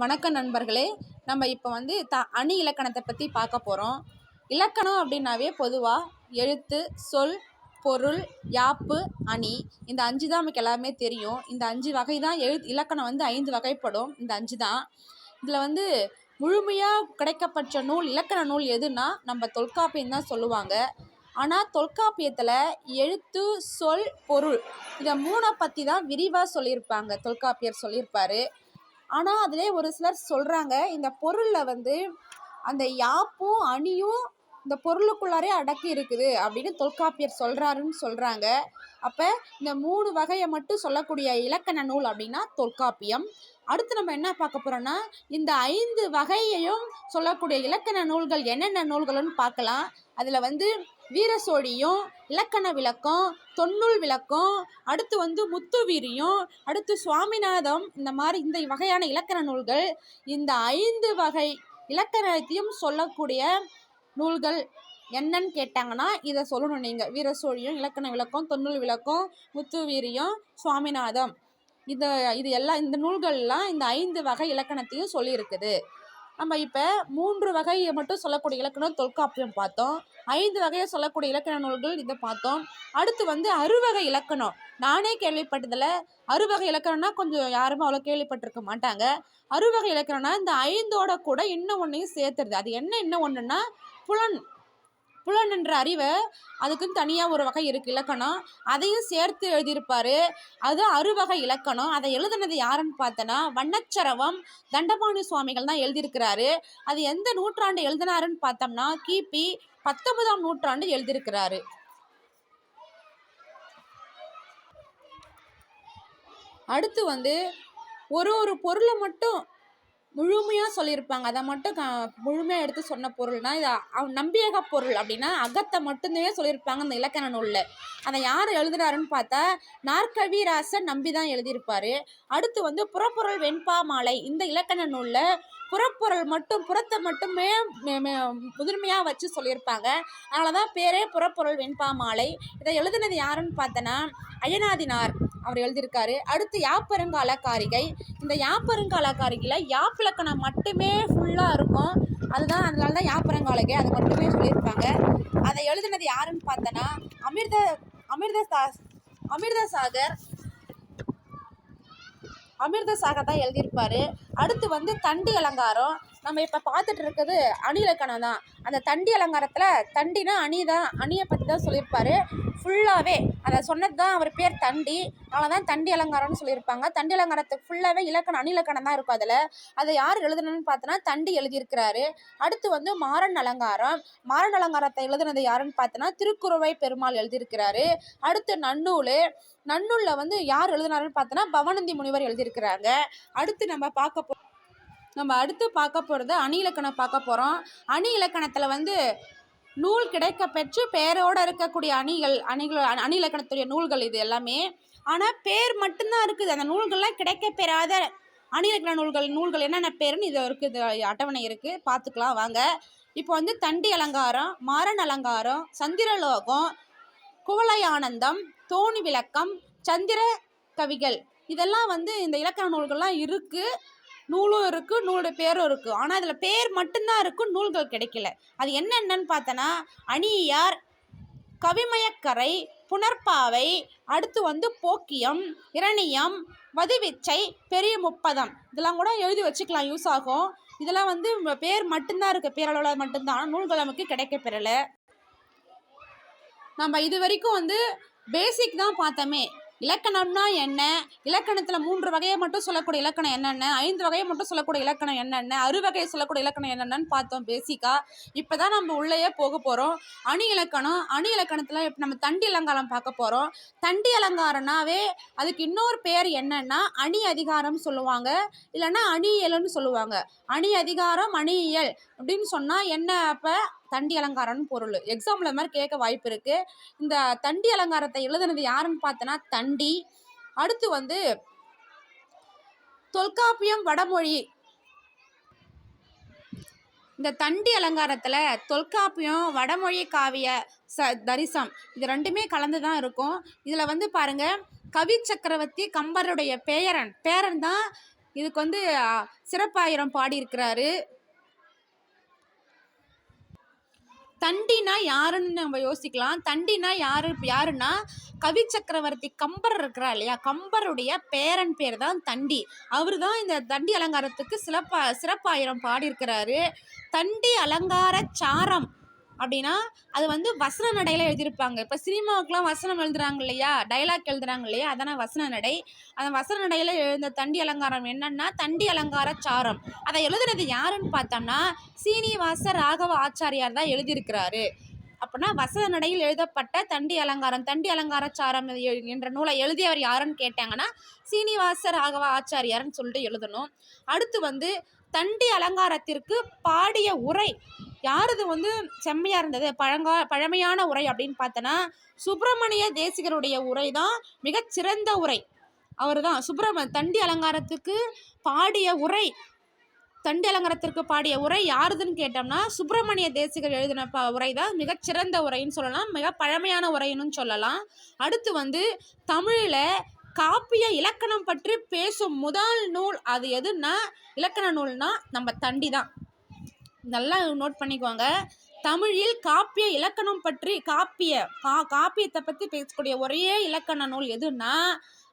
வணக்கம் நண்பர்களே. நம்ம இப்போ வந்து த அணி இலக்கணத்தை பற்றி பார்க்க போகிறோம் இலக்கணம் அப்படின்னாவே பொதுவாக எழுத்து சொல் பொருள் யாப்பு அணி. இந்த அஞ்சு தான் நமக்கு எல்லாமே தெரியும். இந்த அஞ்சு வகை தான் எழு இலக்கணம் வந்து ஐந்து வகைப்படும். இந்த அஞ்சு தான். இதில் வந்து முழுமையாக கிடைக்கப்பட்ட நூல் இலக்கண நூல் எதுனா நம்ம தொல்காப்பியம் தான் சொல்லுவாங்க. ஆனால் தொல்காப்பியத்தில் எழுத்து சொல் பொருள் இதை மூணை பற்றி தான் விரிவாக சொல்லியிருப்பாங்க. தொல்காப்பியர் சொல்லியிருப்பார். ஆனால் அதிலே ஒரு சிலர் சொல்கிறாங்க இந்த பொருளில் வந்து அந்த யாப்பும் அணியும் இந்த பொருளுக்குள்ளாரே அடக்கி இருக்குது அப்படின்னு தொல்காப்பியர் சொல்கிறாருன்னு சொல்கிறாங்க அப்போ இந்த மூணு வகையை மட்டும் சொல்லக்கூடிய இலக்கண நூல் அப்படின்னா தொல்காப்பியம். அடுத்து நம்ம என்ன பார்க்க போகிறோம்னா இந்த ஐந்து வகையையும் சொல்லக்கூடிய இலக்கண நூல்கள் என்னென்ன நூல்கள்னு பார்க்கலாம். அதில் வந்து வீரசோழியும் இலக்கண விளக்கம் தொன்னுள் விளக்கம் அடுத்து வந்து முத்துவீரியம் அடுத்து சுவாமிநாதம் இந்த மாதிரி இந்த வகையான இலக்கண நூல்கள் இந்த ஐந்து வகை இலக்கணத்தையும் சொல்லக்கூடிய நூல்கள் என்னன்னு கேட்டாங்கன்னா இதை சொல்லணும் நீங்கள் வீரசோழியம் இலக்கண விளக்கம் தொன்னுள் விளக்கம் முத்துவீரியம் சுவாமிநாதம். இது இது எல்லாம் இந்த நூல்கள்லாம் இந்த ஐந்து வகை இலக்கணத்தையும் சொல்லியிருக்குது. நம்ம இப்போ மூன்று வகையை மட்டும் சொல்லக்கூடிய இலக்கணம் தொல்காப்பியம் பார்த்தோம். ஐந்து வகையை சொல்லக்கூடிய இலக்கண நூல்கள் இதை பார்த்தோம். அடுத்து வந்து அறுவகை இலக்கணம். நானே கேள்விப்பட்டதில் அறுவகை இலக்கணம்னா கொஞ்சம் யாருமே அவ்வளோ கேள்விப்பட்டிருக்க மாட்டாங்க. அறுவகை இலக்கணம்னா இந்த ஐந்தோட கூட இன்னும் ஒன்றையும் சேர்த்துருது. அது என்ன இன்னும் ஒன்றுன்னா புலன். புலன் என்ற அறிவை அதுக்குன்னு தனியாக ஒரு வகை இருக்குது இலக்கணம். அதையும் சேர்த்து எழுதியிருப்பார். அது அறுவகை இலக்கணம். அதை எழுதுனது யாருன்னு பார்த்தோன்னா வண்ணச்சரவம் தண்டபாணி சுவாமிகள் தான் எழுதியிருக்கிறாரு. அது எந்த நூற்றாண்டு எழுதினாருன்னு பார்த்தோம்னா கிபி பத்தொன்பதாம் நூற்றாண்டு எழுதியிருக்கிறாரு. அடுத்து வந்து ஒரு ஒரு பொருளை மட்டும் முழுமையாக சொல்லியிருப்பாங்க. அதை மட்டும் க முழுமையாக எடுத்து சொன்ன பொருள்னால் இது அவ் நம்பியக பொருள் அப்படின்னா அகத்தை மட்டுந்தே சொல்லியிருப்பாங்க அந்த இலக்கண நூலில். அதை யார் எழுதுனாருன்னு பார்த்தா நாற்கவிராசன் நம்பி தான் எழுதியிருப்பார். அடுத்து வந்து புறப்பொருள் வெண்பா மாலை. இந்த இலக்கண நூலில் புறப்பொருள் மட்டும் புறத்தை மட்டுமே முதன்மையாக வச்சு சொல்லியிருப்பாங்க. அதனால தான் பேரே புறப்பொருள் வெண்பா மாலை. இதை எழுதினது யாருன்னு பார்த்தோன்னா அயனாதினார் அவர் எழுதியிருக்காரு. அடுத்து யாப்பருங்கால காரிகை இந்த யாப்பருங்கால காரிகையில் யாப்பிலக்கணம் மட்டுமே ஃபுல்லாக இருக்கும். அதுதான் அதனால தான் யாப்பரங்காலகை அதை மட்டுமே சொல்லியிருப்பாங்க. அதை எழுதினது யாருன்னு பார்த்தோன்னா அமிர்த அமிர்த அமிர்தசாகர் அமிர்தசாக தான் எழுதியிருப்பாரு. அடுத்து வந்து தண்டி அலங்காரம் நம்ம இப்போ பார்த்துட்டு இருக்கிறது அணி இலக்கணம் தான். அந்த தண்டி அலங்காரத்தில் தண்டினா அணி தான் அணியை பற்றி தான் சொல்லியிருப்பார். ஃபுல்லாகவே அதை சொன்னது தான் அவர் பேர் தண்டி. அதனால் தான் தண்டி அலங்காரம்னு சொல்லியிருப்பாங்க. தண்டி அலங்காரத்துக்கு ஃபுல்லாகவே இலக்கணம் அணி இலக்கணம் தான் இருக்கும் அதில். அதை யார் எழுதுனன்னு பார்த்தோன்னா தண்டி எழுதியிருக்கிறாரு. அடுத்து வந்து மாறன் அலங்காரம். மாறன் அலங்காரத்தை எழுதுனது யாருன்னு பார்த்தோன்னா திருக்குறவை பெருமாள் எழுதியிருக்கிறாரு. அடுத்து நன்னூல். நன்னூலில் வந்து யார் எழுதினாருன்னு பார்த்தோன்னா பவனந்தி முனிவர் எழுதியிருக்கிறாங்க. அடுத்து நம்ம பார்க்க போ நம்ம அடுத்து பார்க்க போகிறது அணி இலக்கணம் பார்க்க போகிறோம் அணி இலக்கணத்தில் வந்து நூல் கிடைக்க பெற்று பேரோடு இருக்கக்கூடிய அணிகள் அணிகள் அணி இலக்கணத்துடைய நூல்கள் இது எல்லாமே. ஆனால் பேர் மட்டும்தான் இருக்குது. அந்த நூல்கள்லாம் கிடைக்க பெறாத அணி இலக்கண நூல்கள் நூல்கள் என்னென்ன பேருன்னு இது இருக்குது அட்டவணை இருக்குது பார்த்துக்கலாம் வாங்க. இப்போ வந்து தண்டி அலங்காரம் மாறன் அலங்காரம் சந்திரலோகம் குவளை ஆனந்தம் தோணி விளக்கம் சந்திர கவிகள். இதெல்லாம் வந்து இந்த இலக்கண நூல்கள்லாம் இருக்குது நூலும் இருக்குது நூலோட பேரும் இருக்குது ஆனால் அதில் பேர் மட்டும்தான் இருக்கும் நூல்கள் கிடைக்கல. அது என்னென்னன்னு பார்த்தோன்னா அணியார் கவிமயக்கரை புனர்பாவை அடுத்து வந்து போக்கியம் இரணியம் வதிவிச்சை பெரிய முப்பதம். இதெல்லாம் கூட எழுதி வச்சுக்கலாம் யூஸ் ஆகும். இதெல்லாம் வந்து பேர் மட்டும்தான் இருக்குது பேரளவில் மட்டும்தான். நூல்கள் நமக்கு கிடைக்க பெறலை. நம்ம இது வரைக்கும் வந்து பேசிக் தான் பார்த்தோமே. இலக்கணம்னா என்ன? இலக்கணத்தில் மூன்று வகையை மட்டும் சொல்லக்கூடிய இலக்கணம் என்னென்ன? ஐந்து வகையை மட்டும் சொல்லக்கூடிய இலக்கணம் என்னென்ன? அறுவகையை சொல்லக்கூடிய இலக்கணம் என்னென்னு பார்த்தோம் பேசிக்காக இப்போ தான் நம்ம உள்ளேயே போக போகிறோம் அணி இலக்கணம் அணி இலக்கணத்தில் இப்போ நம்ம தண்டி அலங்காரம் பார்க்க போகிறோம் தண்டி அலங்காரம்னாவே அதுக்கு இன்னொரு பேர் என்னென்னா அணி அதிகாரம் சொல்லுவாங்க. இல்லைன்னா அணியல்னு சொல்லுவாங்க. அணி அதிகாரம் அணியியல் அப்படின்னு சொன்னால் என்ன அப்போ? தண்டி அலங்காரம்னு பொருள். எக்ஸாம்பிள் அது மாதிரி கேட்க வாய்ப்பு இருக்குது இந்த தண்டி அலங்காரத்தை எழுதுனது யாருன்னு பார்த்தோன்னா தண்டி. அடுத்து வந்து தொல்காப்பியம் வடமொழி. இந்த தண்டி அலங்காரத்தில் தொல்காப்பியம் வடமொழி காவிய ச தரிசம் இது ரெண்டுமே கலந்து தான் இருக்கும். இதில் வந்து பாருங்கள் கவி சக்கரவர்த்தி கம்பருடைய பேரன். பேரன் தான் இதுக்கு வந்து சிறப்பாயிரம் பாடியிருக்கிறாரு. தண்டினா யாருன்னு நம்ம யோசிக்கலாம். தண்டினா யாரு யாருன்னா கவி சக்கரவர்த்தி கம்பர் இருக்கிறா இல்லையா? கம்பருடைய பேரன் பேர் தான் தண்டி. அவர் தான் இந்த தண்டி அலங்காரத்துக்கு சிறப்பா சிறப்பாயிரம் பாடியிருக்கிறாரு. தண்டி அலங்கார சாரம் அப்படின்னா அது வந்து வசன நடையில் எழுதியிருப்பாங்க. இப்போ சினிமாவுக்குலாம் வசனம் எழுதுறாங்க இல்லையா? டைலாக் எழுதுறாங்க இல்லையா? அதான வசன நடை. அந்த வசன நடையில் எழுந்த தண்டி அலங்காரம் என்னன்னா தண்டி அலங்கார சாரம். அதை எழுதுனது யாருன்னு பார்த்தோம்னா சீனிவாச ராகவ ஆச்சாரியார் தான் எழுதியிருக்கிறாரு. அப்படின்னா வசன நடையில் எழுதப்பட்ட தண்டி அலங்காரம் தண்டி அலங்கார சாரம் என்ற நூலை எழுதியவர் யாருன்னு கேட்டாங்கன்னா சீனிவாச ராகவ ஆச்சாரியார்னு சொல்லிட்டு எழுதணும். அடுத்து வந்து தண்டி அலங்காரத்திற்கு பாடிய உரை யாரது வந்து செம்மையாக இருந்தது? பழங்கா பழமையான உரை அப்படின்னு பார்த்தோன்னா சுப்பிரமணிய தேசிகருடைய உரை தான் மிகச்சிறந்த உரை. அவர் தான் சுப்பிரம தண்டி அலங்காரத்துக்கு பாடிய உரை. தண்டி அலங்காரத்திற்கு பாடிய உரை யாருதுன்னு கேட்டோம்னா சுப்பிரமணிய தேசிகர் எழுதின ப உரை தான் மிகச்சிறந்த உரைன்னு சொல்லலாம் மிக பழமையான உரைன்னு சொல்லலாம். அடுத்து வந்து தமிழில் காப்பிய இலக்கணம் பற்றி பேசும் முதல் நூல் அது எதுன்னா இலக்கண நூல்னா நம்ம தண்டி தான் நல்லா நோட் பண்ணிக்கோங்க. தமிழில் காப்பிய இலக்கணம் பற்றி காப்பிய கா காப்பியத்தை பற்றி பேசக்கூடிய ஒரே இலக்கண நூல் எதுன்னா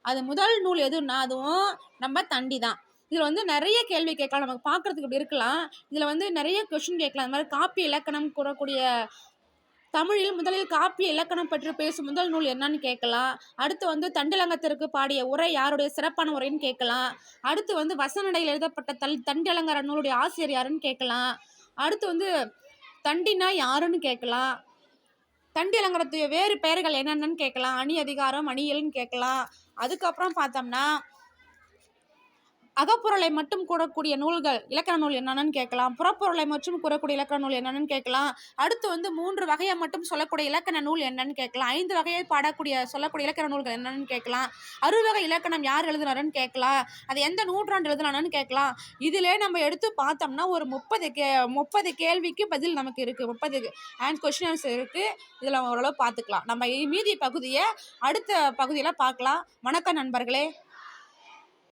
அது முதல் நூல் எதுன்னா அதுவும் நம்ம தண்டி தான். இதில் வந்து நிறைய கேள்வி கேட்கலாம். நமக்கு பார்க்குறதுக்கு இப்படி இருக்கலாம். இதில் வந்து நிறைய கொஷின் கேட்கலாம். அந்த மாதிரி காப்பிய இலக்கணம் கூறக்கூடிய தமிழில் முதலில் காப்பிய இலக்கணம் பற்றி பேசும் முதல் நூல் என்னன்னு கேட்கலாம். அடுத்து வந்து தண்டிலங்கத்திற்கு பாடிய உரை யாருடைய சிறப்பான உரைன்னு கேட்கலாம். அடுத்து வந்து வசனடையில் எழுதப்பட்ட தல் தண்டிலங்கர நூலுடைய ஆசிரியர் யாருன்னு கேட்கலாம். அடுத்து வந்து தண்டினா யாருன்னு கேட்கலாம் தண்டி அலங்காரத்து வேறு பெயர்கள் என்னென்னு கேட்கலாம் அணி அதிகாரம் அணியல்னு கேட்கலாம் அதுக்கப்புறம் பார்த்தோம்னா அகப்பொருளை மட்டும் கூறக்கூடிய நூல்கள் இலக்கண நூல் என்னென்னு கேட்கலாம் புறப்பொருளை மட்டும் கூறக்கூடிய இலக்கண நூல் என்னென்னு கேட்கலாம். அடுத்து வந்து மூன்று வகையை மட்டும் சொல்லக்கூடிய இலக்கண நூல் என்னன்னு கேட்கலாம். ஐந்து வகையை பாடக்கூடிய சொல்லக்கூடிய இலக்கண நூல்கள் என்னென்னு கேட்கலாம். அறுவகை இலக்கணம் யார் எழுதுனாருன்னு கேட்கலாம். அது எந்த நூற்றாண்டு எழுதுனான்னு கேட்கலாம். இதிலே நம்ம எடுத்து பார்த்தோம்னா ஒரு முப்பது கே முப்பது கேள்விக்கு பதில் நமக்கு இருக்குது முப்பது அண்ட் கொஷின்ஸ் இருக்குது இதில் ஓரளவு பார்த்துக்கலாம். நம்ம மீதி பகுதியை அடுத்த பகுதியில் பார்க்கலாம். வணக்கம் நண்பர்களே.